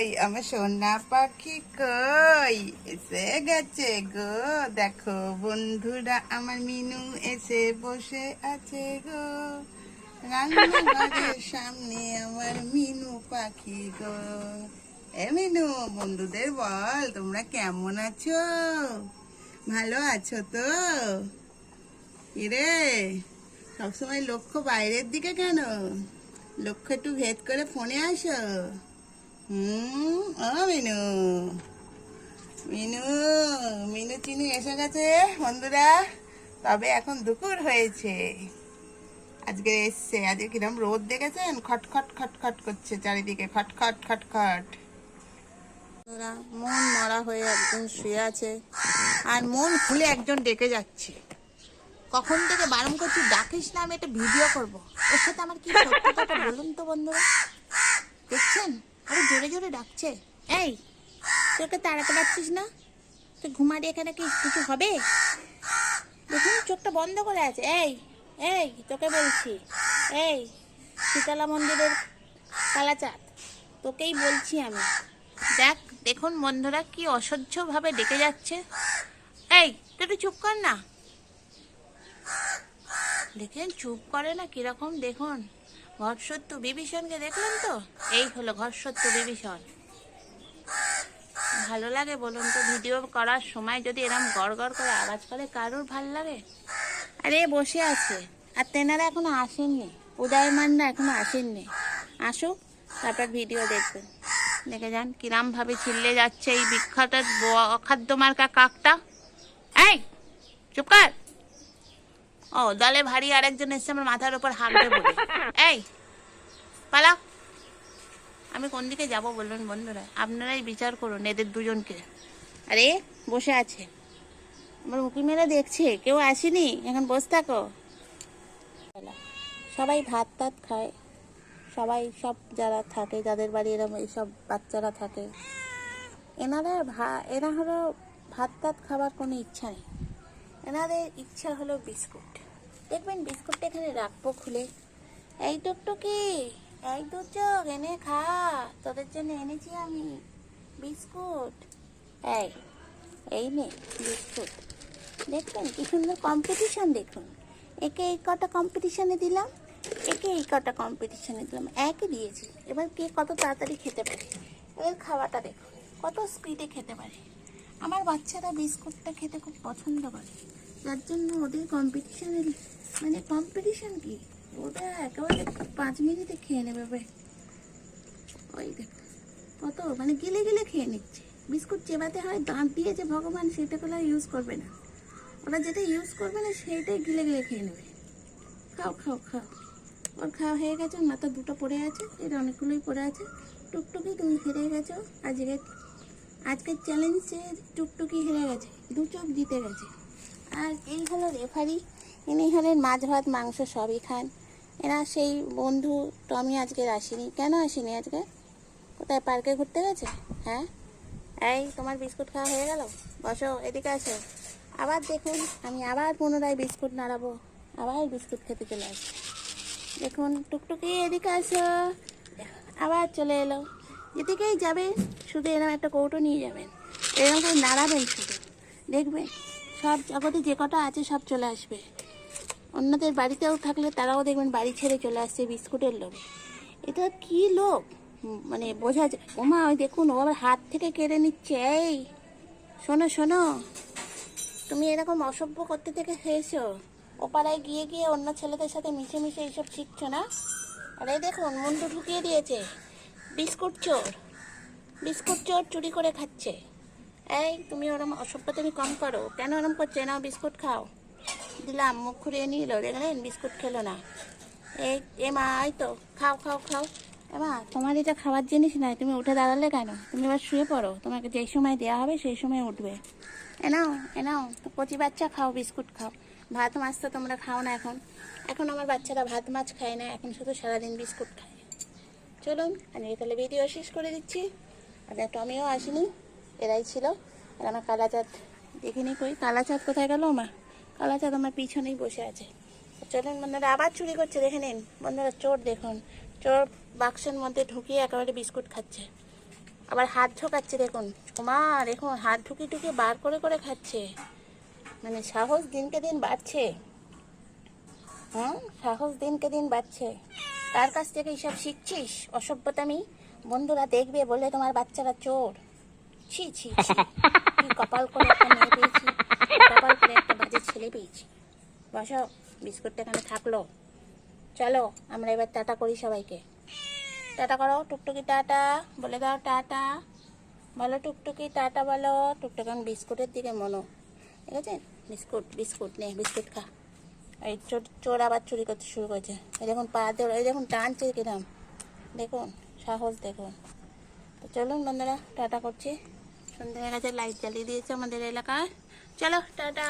কই? আমার সোনা পাখি কই? এসে গেছে গো। দেখো বন্ধুরা, আমার মিনু এসে বসে আছে গো। রান্নাঘরের সামনে আমার মিনু পাখি গো। এ মিনু, বন্ধুদের বল, তোমরা কেমন আছো? ভালো আছো তো? কিরে, সবসময় লক্ষ্য বাইরের দিকে কেন? লক্ষ্য একটু ভেদ করে ফোনে আসো। হুম ও মিনু। মিনু মিনু চিনু এসে গেছে, বন্ধুরা। তবে এখন দুপুর হয়েছে। আজকে এসছে, আজকে কিরম রোদ দেখেছেন? খটখট খটখট করছে চারিদিকে খটখট খটখট ওরা মন মরা হয়ে একজন শুয়ে আছে আর মন খুলে একজন ডেকে যাচ্ছে। কখন থেকে বারণ করছি, ডাকিস না, আমি একটা ভিডিও করব। ওর সাথে আমার কি সত্যতাটা বলুন তো, বন্ধুরা। দেখছেন? আরে জোরে জোরে ডাকছে। এই তোকে তাড়াতে পারছিস না? তুই ঘুমারি এখানে কি কিছু হবে? দেখুন, চোখটা বন্ধ করে আছে। এই এই, তোকে বলছি। এই, শীতলা মন্দিরের কালাচাঁদ। তোকেই বলছি আমি। দেখ, দেখুন বন্ধুরা কি অসহ্যভাবে ডেকে যাচ্ছে। এই, তুই একটু চুপ কর না। দেখেন, চুপ করে না, কীরকম দেখুন। ঘরসত্য বিভীষণকে দেখলেন তো? এই হলো ঘরসত্য বিভীষণ। ভালো লাগে বলুন তো ভিডিও করার সময় যদি এরকম গড় গড় করে আওয়াজ করে কারোর ভালো লাগে? আরে বসে আছে। আর তেনারা এখনও আসেননি। উদয়মানরা এখনও আসেননি। আসুক তারপর ভিডিও দেখবেন। দেখে যান কিরাম ভাবে ছিল্লে যাচ্ছে এই বিখ্যাত অখাদ্য মার্কা কাকটা এই চুপ কর ও দলে ভারী আরেকজন এসছে আমার মাথার উপর হাঁকবে বলে। এই পালা আমি কোন দিকে যাব বলুন বন্ধুরা? আপনারাই বিচার করুন এদের দুজনকে। আরে বসে আছে। আমার উঁকি মেরে দেখছে কেউ আসেনি? এখন বসে থাকো। সবাই ভাত টাত খায়। সবাই সব যারা থাকে যাদের বাড়ি এরকম এইসব বাচ্চারা থাকে এনারা ভা এরা হলো ভাত টাত খাবার কোনো ইচ্ছা নেই। এনাদের ইচ্ছা হলো বিস্কুট। দেখবেন বিস্কুটটা এখানে রাখব খুলে। এই টুকটুকি, এই দু চোখ, এনে খা। তোদের জন্য এনেছি আমি বিস্কুট। এই এই নে বিস্কুট। দেখবেন কি সুন্দর কম্পিটিশন দেখুন। একে এই কটা কম্পিটিশনে দিলাম, একে এই কটা কম্পিটিশনে দিলাম। একই দিয়েছি। এবার কে কত তাড়াতাড়ি খেতে পারে? এবার খাওয়াটা দেখুন, কত স্পিডে খেতে পারে। আমার বাচ্চারা বিস্কুটটা খেতে খুব পছন্দ করে। যার জন্য ওদের কম্পিটিশনের মানে কম্পিটিশন কি? ওটা একেবারে পাঁচ মিনিটে খেয়ে নেবে। ওই দেখ কত? মানে গিলে গিলে খেয়ে নিচ্ছে। বিস্কুট চেবাতে হয়, দাঁত দিয়ে যে ভগবান সেটা কোনো ইউজ করবে না। ওরা যেটা ইউজ করবে না, সেইটাই গিলে গিলে খেয়ে নেবে। খাও খাও খাও। ওর খাওয়া হয়ে গেছে মাথা দুটো পড়ে আছে, এর অনেকগুলোই পড়ে আছে। টুকটুকি তুমি হেরে গেছো আজকে, আজকের চ্যালেঞ্জে টুকটুকি হেরে গেছে, দু চোখ জিতে গেছে। আর এই হলো রেফারি ইনি হলেন মাছ ভাত মাংস সবই খান। এরা সেই বন্ধু টমি আজকে আসেনি। কেন আসেনি আজকে? কোথায় পার্কে ঘুরতে গেছে? হ্যাঁ? এই, তোমার বিস্কুট খাওয়া হয়ে গেল? বসো, এদিকে আসো। আবার দেখুন, আমি আবার পুনরায় বিস্কুট নাড়াবো। আবার বিস্কুট খেতে চলে আসি দেখুন, টুকটুকি, এদিকে আসো। আবার চলে এলো। যেদিকেই যাবেন শুধু এরকম একটা কৌটো নিয়ে যাবেন। এরকম করে নাড়াবেন শুধু। দেখবেন, সব জগতে যে কটা আছে সব চলে আসবে। অন্যদের বাড়িতেও থাকলে তারাও দেখবেন বাড়ি ছেড়ে চলে আসছে বিস্কুটের লোভে। এটা কি উম, মানে বোঝা যায়। ওমা ওই দেখুন ও আবার হাত থেকে কেড়ে নিচ্ছে এই। শোনো শোনো। তুমি এরকম অসভ্য করতে থেকে খেয়েছো। ও পাড়ায় গিয়ে গিয়ে অন্য ছেলেদের সাথে মিশে মিশে এইসব শিখছো না? আরে দেখুন মুন্ডু ঢুকিয়ে দিয়েছে। বিস্কুট চোর। বিস্কুট চোর চুরি করে খাচ্ছে। এই তুমি ওরম অসভ্য তুমি কম করো। কেন ওরম করছে? নাও বিস্কুট খাও। দিলাম, মুখ ঘুরিয়ে নিল, দেখলেন বিস্কুট খেলো না। এই, এ মা, এই তো, খাও খাও খাও। এমা তোমার এটা খাওয়ার জিনিস নয় তুমি উঠে দাঁড়ালে কেন? তুমি এবার শুয়ে পড়ো, তোমাকে যেই সময় দেওয়া হবে সেই সময় উঠবে। এনাও এনাও তো কচি বাচ্চা খাও, বিস্কুট খাও। ভাত, মাছ তো তোমরা খাও না এখন। এখন আমার বাচ্চারা ভাত, মাছ খায় না, এখন শুধু সারাদিন বিস্কুট খায়। চলুন, আমি তাহলে ভিডিও শেষ করে দিচ্ছি। আর টমিও আসেনি, এরাই ছিল। আর আমার কালাচাঁদ, দেখিনি কই, কালাচাঁদ কোথায় গেল মা? কালাচাঁদ আমার পিছনেই বসে আছে। চলুন বন্ধুরা, আবার চুরি করছে, দেখে নিন। বন্ধুরা, চোর দেখুন। চোর বাক্সের মধ্যে ঢুকিয়ে একেবারে বিস্কুট খাচ্ছে। আবার হাত ঢোকাচ্ছে, দেখুন। মা দেখুন, হাত ঢুকি ঢুকিয়ে বার করে করে খাচ্ছে। মানে সাহস দিনকে দিন বাড়ছে। হ্যাঁ সাহস দিনকে দিন বাড়ছে। কার কাছ থেকে এইসব শিখছিস? অসভ্যতামি বন্ধুরা, দেখবে বলে তোমার বাচ্চারা চোর। ছি ছি। কপাল করে একটা পেয়েছি কপাল করে একটা বাজে ছেলে পেয়েছি বসো বিস্কুটটা এখানে থাকল। চলো, আমরা এবার টাটা করি সবাইকে। টাটা করো, টুকটুকি টাটা, বলে দাও টাটা। বলো টুকটুকি, টাটা বলো। টুকটুকি এখন বিস্কুটের দিকে মনো। ঠিক আছে? বিস্কুট বিস্কুট নে, বিস্কুট খা। এই চোর চোর আবার চুরি করতে শুরু করেছে। এই দেখুন পা দিয়ে এই দেখুন টানছে কিরাম। দেখুন, সাহস দেখুন। তো চলুন বন্ধুরা, টাটা করছি। সন্ধ্যা হয়ে গেছে লাইট জ্বালিয়ে দিয়েছে আমাদের এলাকায়। চলো, টাটা।